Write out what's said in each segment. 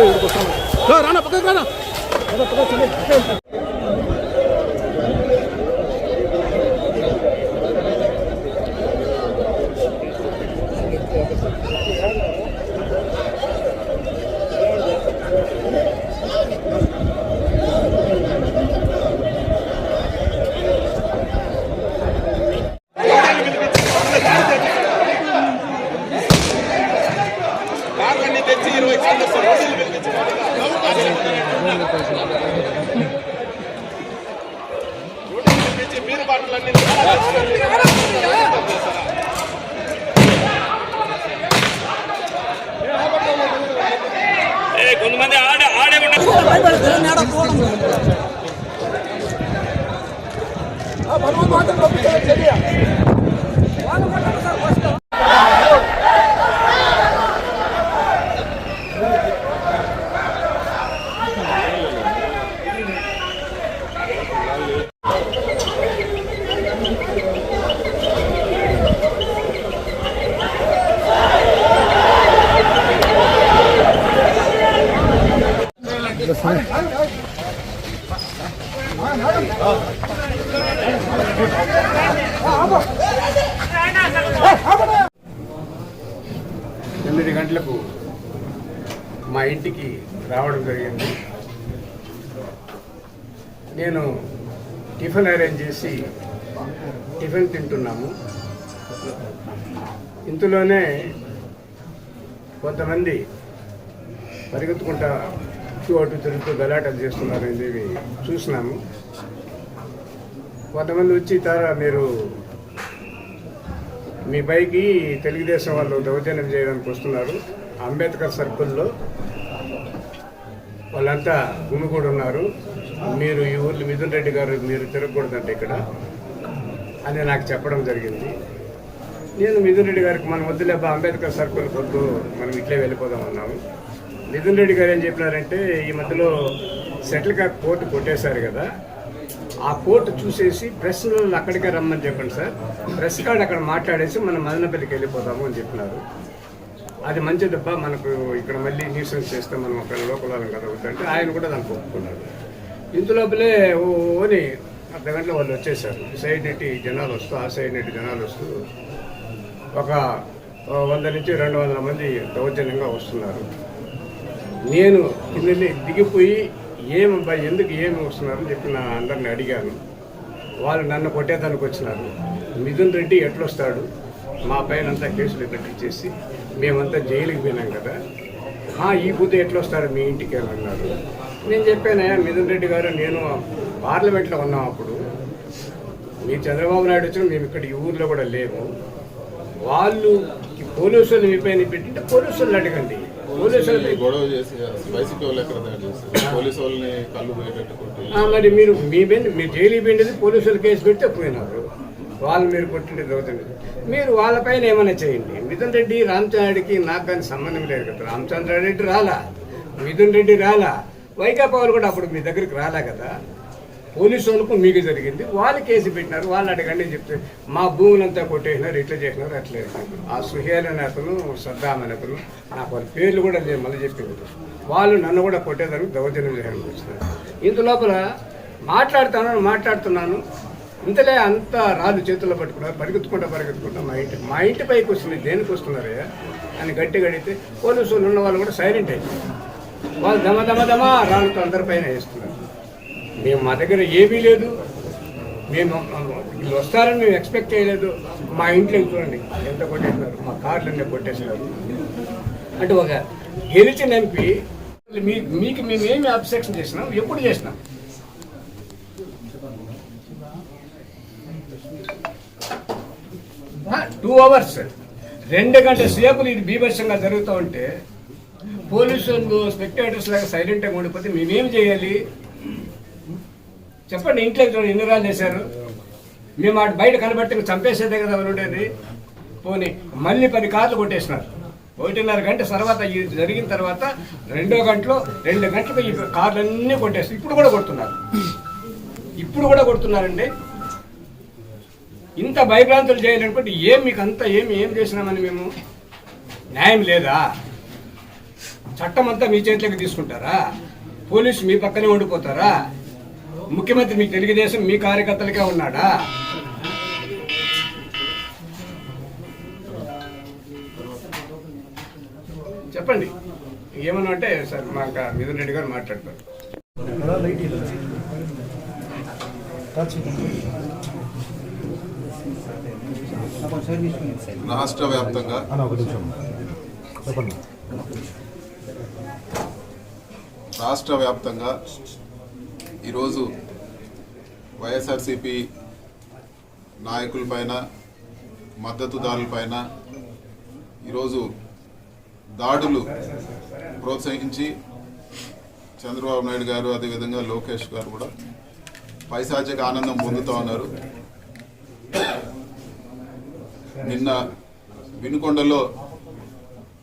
ಏ ಇವ್ರು ಗೊತ್ತಾಗ ರಾಣ ಪಕ್ಕ ರಾಣ ಪಕ್ಕ ఆడే ఉన్నారు ఎనిమిది గంటలకు మా ఇంటికి రావడం జరిగింది. నేను టిఫిన్ అరేంజ్ చేసి టిఫిన్ తింటున్నాము. ఇంతలోనే కొంతమంది పరిగెత్తుకుంటా అటు అటు తిరుగుతూ గలాటలు చేస్తున్నారనేది చూసినాము. కొంతమంది వచ్చి తారా మీరు మీ పైకి తెలుగుదేశం వాళ్ళు దౌర్జన్యం చేయడానికి వస్తున్నారు. అంబేద్కర్ సర్కిల్లో వాళ్ళంతా గుమిగూడు ఉన్నారు. మీరు ఈ ఊర్లో మిథున్ రెడ్డి గారు మీరు తిరగకూడదంటే ఇక్కడ అని నాకు చెప్పడం జరిగింది. నేను మిథున్ రెడ్డి గారికి మనం వద్దులేబ్బా అంబేద్కర్ సర్కిల్ కొద్దు మనం ఇట్లే వెళ్ళిపోదాం అన్నాము. మిథున్ రెడ్డి గారు ఏం చెప్పినారంటే ఈ మధ్యలో సెటిల్ కాక్ కోర్టు కొట్టేశారు కదా. ఆ కోర్టు చూసేసి ప్రెస్ అక్కడికే రమ్మని చెప్పండి సార్. ప్రెస్ కార్డు అక్కడ మాట్లాడేసి మనం మదనపల్లికి వెళ్ళిపోతాము అని చెప్పినారు. అది మంచిదబ్బా మనకు ఇక్కడ మళ్ళీ న్యూసెన్స్ చేస్తే మనం అక్కడ లోకల్ వాళ్ళం కదా వద్దంటే ఆయన కూడా దానికి ఒప్పుకున్నారు. ఇంతలోపలే ఓ ఓని అర్ధ గంటలో వాళ్ళు వచ్చేసారు. ఈ సైడ్ నెట్టి జనాలు వస్తూ ఆ సైడ్ నెట్టి జనాలు వస్తూ ఒక వంద నుంచి రెండు వందల మంది దౌర్జన్యంగా వస్తున్నారు. నేను కింద దిగిపోయి ఏమబ్బా ఎందుకు ఏమి వస్తున్నారని చెప్పి నా అందరిని అడిగాను. వాళ్ళు నన్ను కొట్టేదానికి వచ్చినారు. మిథున్ రెడ్డి ఎట్లొస్తాడు? మా పైన అంతా కేసులు పెట్టించేసి మేమంతా జైలుకి పోయినాం కదా. "ఆ, ఈ బుద్ధి ఎట్లొస్తాడు మీ ఇంటికి అని అన్నారు. నేను చెప్పానయ్యా మిథున్ రెడ్డి గారు నేను పార్లమెంట్లో ఉన్నాం అప్పుడు. మీ చంద్రబాబు నాయుడు వచ్చిన మేము ఇక్కడ ఈ ఊర్లో కూడా లేము. వాళ్ళు పోలీసులు మీ పైన పెట్టింటే పోలీసులు అడగండి. పోలీసులు ఈ గొడవ చేసి వైసీపీ వాళ్ళు ఎక్కడ తయారు చేస్తారు పోలీసు వాళ్ళని కళ్ళు పోయేటట్టు మరి మీరు మీ మీద మీరు జైలు పోయింది పోలీసులు కేసు పెడితే పోయినారు. వాళ్ళు మీరు కొట్టింది దొరుకుతుంది మీరు వాళ్ళపైన ఏమైనా చేయండి. మిథున్ రెడ్డి రామచంద్రారెడ్డికి నాకు కానీ సంబంధం లేదు కదా. రామచంద్రారెడ్డి రాలా? మిథున్ రెడ్డి రాలా? వైకాపా వాళ్ళు కూడా అప్పుడు మీ దగ్గరికి రాలా కదా? పోలీసు వాళ్ళకు మీకు జరిగింది. వాళ్ళు కేసు పెట్టినారు. వాళ్ళు అడగండి చెప్తే మా భూములంతా కొట్టేసినారు ఇట్లా చేసినారు అట్లా చేసినారు. ఆ సుహేల్ అనే అతను సద్దాం అనే అతను నాకు వాళ్ళ పేర్లు కూడా నేను మళ్ళీ చెప్పేది వాళ్ళు నన్ను కూడా కొట్టేదానికి దౌర్జన్యం చేయడానికి వచ్చినారు. ఇంత లోపల మాట్లాడుతున్నాను మాట్లాడుతున్నాను. ఇంతలే అంత రాళ్ళు చేతుల్లో పట్టుకున్నారు పరిగెత్తుకుంటా పరిగెత్తుకుంటా మా ఇంటి మా ఇంటి పైకి వస్తుంది. దేనికి వస్తున్నారయ్యా? అని గట్టి గడితే పోలీసు వాళ్ళు ఉన్న వాళ్ళు కూడా సైలెంట్ అయిపోయారు. వాళ్ళు దమ దమ దమ రాళ్ళతో అందరిపైన వేస్తున్నారు. మేము మా దగ్గర ఏమీ లేదు. మేము వీళ్ళు వస్తారని మేము ఎక్స్పెక్ట్ చేయలేదు. మా ఇంట్లో చూడండి ఎంత కొట్టేసినారు మా కార్లన్నీ కొట్టేసినారు. అంటే ఒక గెలిచిన ఎంపీ మీ మీకు మేము ఏమి అబ్సెక్షన్ చేసినాం ఎప్పుడు చేసినాం? Two hours. రెండు గంటల సేపులు ఇది బీభత్సంగా జరుగుతూ ఉంటే పోలీసులు స్పెక్టేటర్స్ లాగా సైలెంట్గా ఉండిపోతే మేమేం చేయాలి? చెప్పండి ఇంట్లో ఎన్ని రాళ్ళు వేశారు మేము వాటి బయట కనబడితే చంపేసేదే కదా ఉండేది. పోనీ మళ్ళీ పది కార్లు కొట్టేసినారు. ఒకటిన్నర గంట తర్వాత ఇది జరిగిన తర్వాత రెండో గంటలో రెండు గంటలకు ఈ కార్లన్నీ కొట్టేస్తారు ఇప్పుడు కూడా కొడుతున్నారు. ఇప్పుడు కూడా కొడుతున్నారండి. ఇంత భయభ్రాంతులు చేయాలనుకుంటే ఏం మీకు అంత ఏమి ఏం చేసినామని మేము? న్యాయం లేదా? చట్టం అంతా మీ చేతిలోకి తీసుకుంటారా? పోలీసు మీ పక్కనే ఉండిపోతారా? ముఖ్యమంత్రి మీ తెలుగుదేశం మీ కార్యకర్తలకే ఉన్నాడా? చెప్పండి. ఏమన్నా అంటే సార్ మా మిథున్ రెడ్డి గారు మాట్లాడతారు. రాష్ట్ర వ్యాప్తంగా. రాష్ట్ర వ్యాప్తంగా ఈరోజు వైఎస్ఆర్సిపి నాయకులపైన మద్దతుదారులపైన ఈరోజు దాడులు ప్రోత్సహించి చంద్రబాబు నాయుడు గారు అదేవిధంగా లోకేష్ గారు కూడా పైశాచిక ఆనందం పొందుతూ ఉన్నారు. నిన్న వినుకొండలో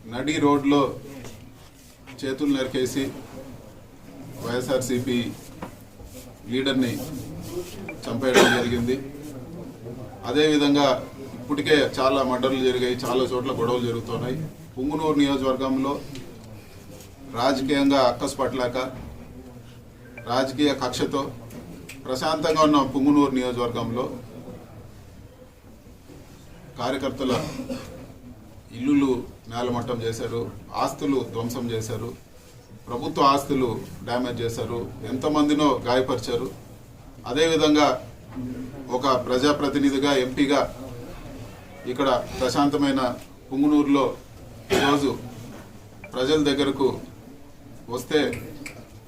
నడి రోడ్లో చేతులు నరికేసి వైఎస్ఆర్సిపి లీడర్ని చంపేయడం జరిగింది. అదేవిధంగా ఇప్పటికే చాలా మర్డర్లు జరిగాయి చాలా చోట్ల గొడవలు జరుగుతున్నాయి. పుంగునూరు నియోజకవర్గంలో రాజకీయంగా అక్కసు పట్టలేక రాజకీయ కక్షతో ప్రశాంతంగా ఉన్న పుంగునూరు నియోజకవర్గంలో కార్యకర్తల ఇల్లులు నేలమట్టం చేశారు ఆస్తులు ధ్వంసం చేశారు. ప్రభుత్వ ఆస్తులు డ్యామేజ్ చేశారు ఎంతమందినో గాయపరిచారు. అదేవిధంగా ఒక ప్రజాప్రతినిధిగా ఎంపీగా ఇక్కడ ప్రశాంతమైన పుంగునూరులో ఈరోజు ప్రజల దగ్గరకు వస్తే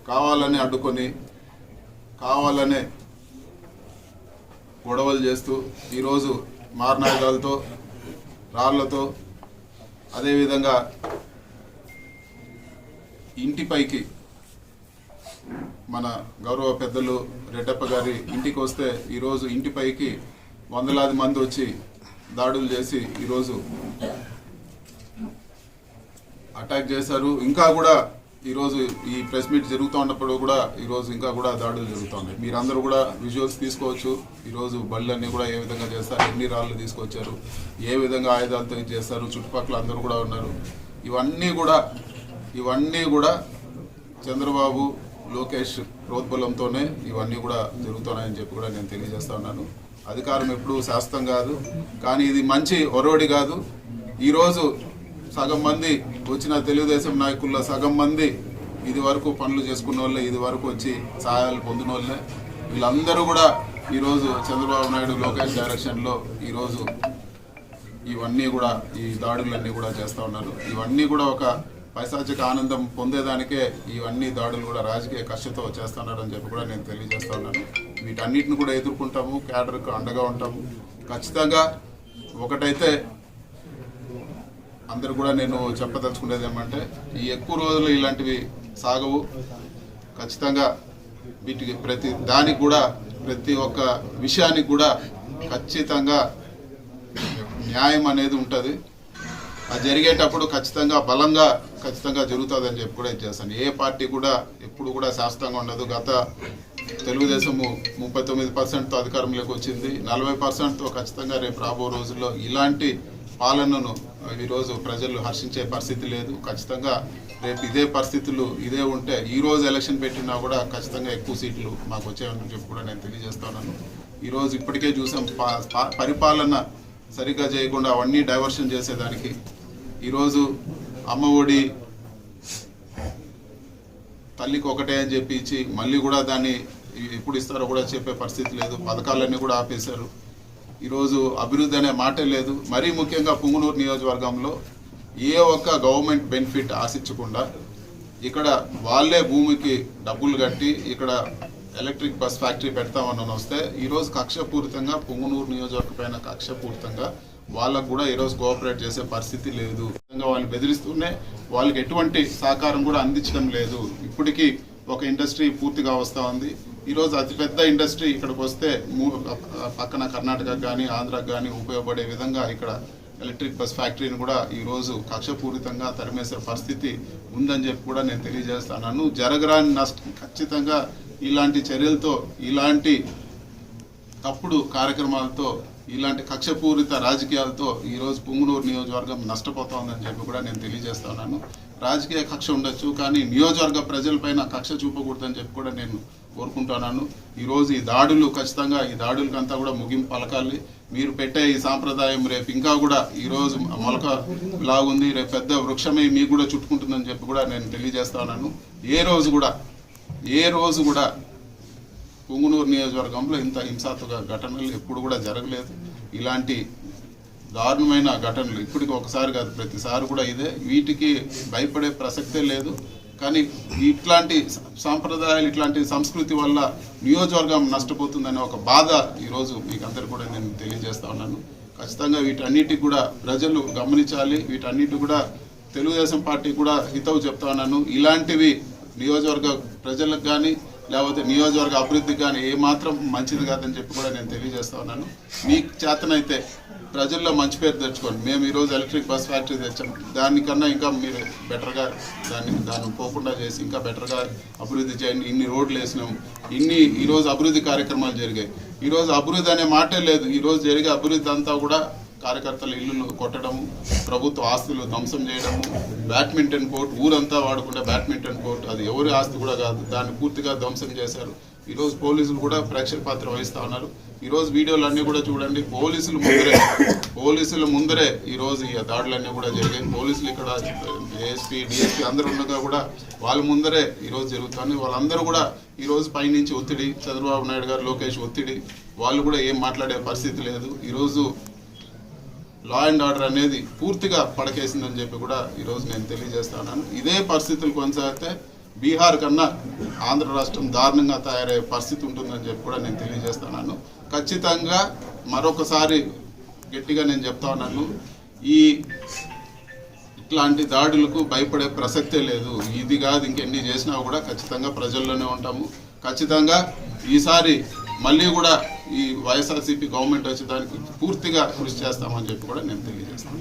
కావాలని అడ్డుకొని కావాలనే గొడవలు చేస్తూ ఈరోజు మారణాయుధాలతో రాళ్ళతో అదేవిధంగా ఇంటిపైకి మన గౌరవ పెద్దలు రెడ్డప్ప గారి ఇంటికి వస్తే ఈరోజు ఇంటిపైకి వందలాది మంది వచ్చి దాడులు చేసి ఈరోజు అటాక్ చేశారు. ఇంకా కూడా ఈరోజు ఈ ప్రెస్ మీట్ జరుగుతూ ఉన్నప్పుడు కూడా ఈరోజు ఇంకా కూడా దాడులు జరుగుతున్నాయి. మీరందరూ కూడా విజువల్స్ తీసుకోవచ్చు. ఈరోజు బళ్ళన్నీ కూడా ఏ విధంగా చేస్తారు? ఎన్ని రాళ్ళు తీసుకొచ్చారు? ఏ విధంగా ఆయుధాలతో చేస్తారు? చుట్టుపక్కల అందరూ కూడా ఉన్నారు. ఇవన్నీ కూడా ఇవన్నీ కూడా చంద్రబాబు లోకేష్ ప్రోద్బలంతోనే ఇవన్నీ కూడా జరుగుతున్నాయని చెప్పి కూడా నేను తెలియజేస్తా ఉన్నాను. అధికారం ఎప్పుడు శాస్త్రం కాదు కానీ ఇది మంచి ఒరవడి కాదు. ఈరోజు సగం మంది వచ్చిన తెలుగుదేశం నాయకుల్లో సగం మంది ఇది వరకు పనులు చేసుకున్న వాళ్ళే ఇది వరకు వచ్చి సహాయాలు పొందిన వాళ్ళే. వీళ్ళందరూ కూడా ఈరోజు చంద్రబాబు నాయుడు లోకేష్ డైరెక్షన్లో ఈరోజు ఇవన్నీ కూడా ఈ దాడులన్నీ కూడా చేస్తూ ఉన్నారు. ఇవన్నీ కూడా ఒక పైశాచిక ఆనందం పొందేదానికే ఇవన్నీ దాడులు కూడా రాజకీయ కక్షతో చేస్తున్నారని చెప్పి కూడా నేను తెలియజేస్తా ఉన్నాను. వీటన్నిటిని కూడా ఎదుర్కొంటాము క్యాడర్కు అండగా ఉంటాము. ఖచ్చితంగా ఒకటైతే అందరు కూడా నేను చెప్పదలుచుకునేది ఏమంటే ఈ ఎక్కువ రోజులు ఇలాంటివి సాగవు. ఖచ్చితంగా వీటికి ప్రతి దానికి కూడా ప్రతి ఒక్క విషయానికి కూడా ఖచ్చితంగా న్యాయం అనేది ఉంటుంది. అది జరిగేటప్పుడు ఖచ్చితంగా బలంగా ఖచ్చితంగా జరుగుతుందని చెప్పి కూడా ఇది చేస్తాను ఏ పార్టీ కూడా ఎప్పుడు కూడా శాస్త్రంగా ఉండదు. గత తెలుగుదేశము ముప్పై తొమ్మిది పర్సెంట్తో అధికారంలోకి వచ్చింది. నలభై పర్సెంట్తో ఖచ్చితంగా రేపు రాబో రోజుల్లో ఇలాంటి పాలనను ఈరోజు ప్రజలు హర్షించే పరిస్థితి లేదు. ఖచ్చితంగా రేపు ఇదే పరిస్థితులు ఇదే ఉంటే ఈ రోజు ఎలక్షన్ పెట్టినా కూడా ఖచ్చితంగా ఎక్కువ సీట్లు మాకు వచ్చాయని చెప్పి కూడా నేను తెలియజేస్తున్నాను. ఈరోజు ఇప్పటికే చూసాం పా- పరిపాలన సరిగ్గా చేయకుండా అవన్నీ డైవర్షన్ చేసేదానికి ఈరోజు అమ్మ ఒడి తల్లికి ఒకటే అని చెప్పి ఇచ్చి మళ్ళీ కూడా దాన్ని ఎప్పుడు ఇస్తారో కూడా చెప్పే పరిస్థితి లేదు. పథకాలన్నీ కూడా ఆపేశారు. ఈరోజు అభివృద్ధి అనే మాటే లేదు. మరీ ముఖ్యంగా పుంగునూరు నియోజకవర్గంలో ఏ ఒక్క గవర్నమెంట్ బెనిఫిట్ ఆశించకుండా ఇక్కడ వాళ్ళే భూమికి డబ్బులు కట్టి ఇక్కడ ఎలక్ట్రిక్ బస్ ఫ్యాక్టరీ పెడతామని వస్తే ఈరోజు కక్షపూరితంగా పుంగునూరు నియోజకవర్గం పైన కక్షపూరితంగా వాళ్ళకు కూడా ఈరోజు కోఆపరేట్ చేసే పరిస్థితి లేదు. విధంగా వాళ్ళు బెదిరిస్తూనే వాళ్ళకి ఎటువంటి సహకారం కూడా అందించడం లేదు. ఇప్పటికీ ఒక ఇండస్ట్రీ పూర్తిగా వస్తూ ఉంది. ఈరోజు అతిపెద్ద ఇండస్ట్రీ ఇక్కడికి వస్తే మూ- పక్కన కర్ణాటకకు కానీ ఆంధ్రాకి కానీ ఉపయోగపడే విధంగా ఇక్కడ ఎలక్ట్రిక్ బస్ ఫ్యాక్టరీని కూడా ఈరోజు కక్షపూరితంగా తరిమేసే పరిస్థితి ఉందని చెప్పి కూడా నేను తెలియజేస్తున్నాను. జరగరాని నష్టం ఖచ్చితంగా ఇలాంటి చర్యలతో ఇలాంటి తప్పుడు కార్యక్రమాలతో ఇలాంటి కక్షపూరిత రాజకీయాలతో ఈరోజు పుంగునూరు నియోజకవర్గం నష్టపోతోందని చెప్పి కూడా నేను తెలియజేస్తున్నాను. రాజకీయ కక్ష ఉండొచ్చు కానీ నియోజకవర్గ ప్రజలపైన కక్ష చూపకూడదని చెప్పి కూడా నేను కోరుకుంటున్నాను. ఈరోజు ఈ దాడులు ఖచ్చితంగా ఈ దాడులకంతా కూడా ముగింపు పలకాలి. మీరు పెట్టే ఈ సాంప్రదాయం రేపు ఇంకా కూడా ఈరోజు మొలక లాగుంది రేపు పెద్ద వృక్షమే మీకు కూడా చుట్టుకుంటుందని చెప్పి కూడా నేను తెలియజేస్తున్నాను. ఏ రోజు కూడా ఏ రోజు కూడా పుంగునూరు నియోజకవర్గంలో ఇంత హింసాత్మక ఘటనలు ఎప్పుడు కూడా జరగలేదు. ఇలాంటి దారుణమైన ఘటనలు ఇప్పటికి ఒకసారి కాదు ప్రతిసారి కూడా ఇదే. వీటికి భయపడే ప్రసక్తే లేదు. కానీ ఇట్లాంటి సాంప్రదాయాలు ఇట్లాంటి సంస్కృతి వల్ల నియోజకవర్గం నష్టపోతుందనే ఒక బాధ ఈరోజు మీకు అందరు కూడా నేను తెలియజేస్తా ఉన్నాను. ఖచ్చితంగా వీటన్నిటికి కూడా ప్రజలు గమనించాలి. వీటన్నిటి కూడా తెలుగుదేశం పార్టీ కూడా హితవు చెప్తా ఉన్నాను. ఇలాంటివి నియోజకవర్గ ప్రజలకు కానీ లేకపోతే నియోజకవర్గ అభివృద్ధికి కానీ ఏమాత్రం మంచిది కాదని చెప్పి కూడా నేను తెలియజేస్తా ఉన్నాను. మీకు చేతనైతే ప్రజల్లో మంచి పేరు తెచ్చుకోండి. మేము ఈరోజు ఎలక్ట్రిక్ బస్ ఫ్యాక్టరీ తెచ్చాము దానికన్నా ఇంకా మీరు బెటర్గా దాన్ని దాన్ని పోకుండా చేసి ఇంకా బెటర్గా అభివృద్ధి చేయండి. ఇన్ని రోడ్లు వేసినాం. ఇన్ని ఈరోజు అభివృద్ధి కార్యక్రమాలు జరిగాయి. ఈరోజు అభివృద్ధి అనే మాటే లేదు. ఈరోజు జరిగే అభివృద్ధి అంతా కూడా కార్యకర్తల ఇల్లులు కొట్టడం ప్రభుత్వ ఆస్తులు ధ్వంసం చేయడం బ్యాడ్మింటన్ కోర్ట్ ఊరంతా వాడుకుంటే బ్యాడ్మింటన్ కోర్ట్ అది ఎవరి ఆస్తి కూడా కాదు దాన్ని పూర్తిగా ధ్వంసం చేశారు. ఈరోజు పోలీసులు కూడా ప్రేక్షక పాత్ర వహిస్తూ ఉన్నారు. ఈరోజు వీడియోలు అన్నీ కూడా చూడండి. పోలీసులు ముందరే పోలీసుల ముందరే ఈరోజు ఈ దాడులన్నీ కూడా జరిగాయి. పోలీసులు ఇక్కడ ఏఎస్పీ డిఎస్పీ అందరూ ఉండగా కూడా వాళ్ళ ముందరే ఈరోజు జరుగుతుంది. వాళ్ళందరూ కూడా ఈరోజు పైనుంచి ఒత్తిడి చంద్రబాబు నాయుడు గారు లోకేష్ ఒత్తిడి వాళ్ళు కూడా ఏం మాట్లాడే పరిస్థితి లేదు. ఈరోజు లా అండ్ ఆర్డర్ అనేది పూర్తిగా పడకేసిందని చెప్పి కూడా ఈరోజు నేను తెలియజేస్తున్నాను. ఇదే పరిస్థితులు కొనసాగితే బీహార్ కన్నా ఆంధ్ర రాష్ట్రం దారుణంగా తయారయ్యే పరిస్థితి ఉంటుందని చెప్పి కూడా నేను తెలియజేస్తున్నాను. ఖచ్చితంగా మరొకసారి గట్టిగా నేను చెప్తా ఉన్నాను. ఈ ఇట్లాంటి దాడులకు భయపడే ప్రసక్తే లేదు. ఇది కాదు ఇంకెన్ని చేసినా కూడా ఖచ్చితంగా ప్రజల్లోనే ఉంటాము. ఖచ్చితంగా ఈసారి మళ్ళీ కూడా ఈ వైఎస్ఆర్సీపీ గవర్నమెంట్ వచ్చేదానికి పూర్తిగా కృషి చేస్తామని చెప్పి కూడా నేను తెలియజేస్తాను.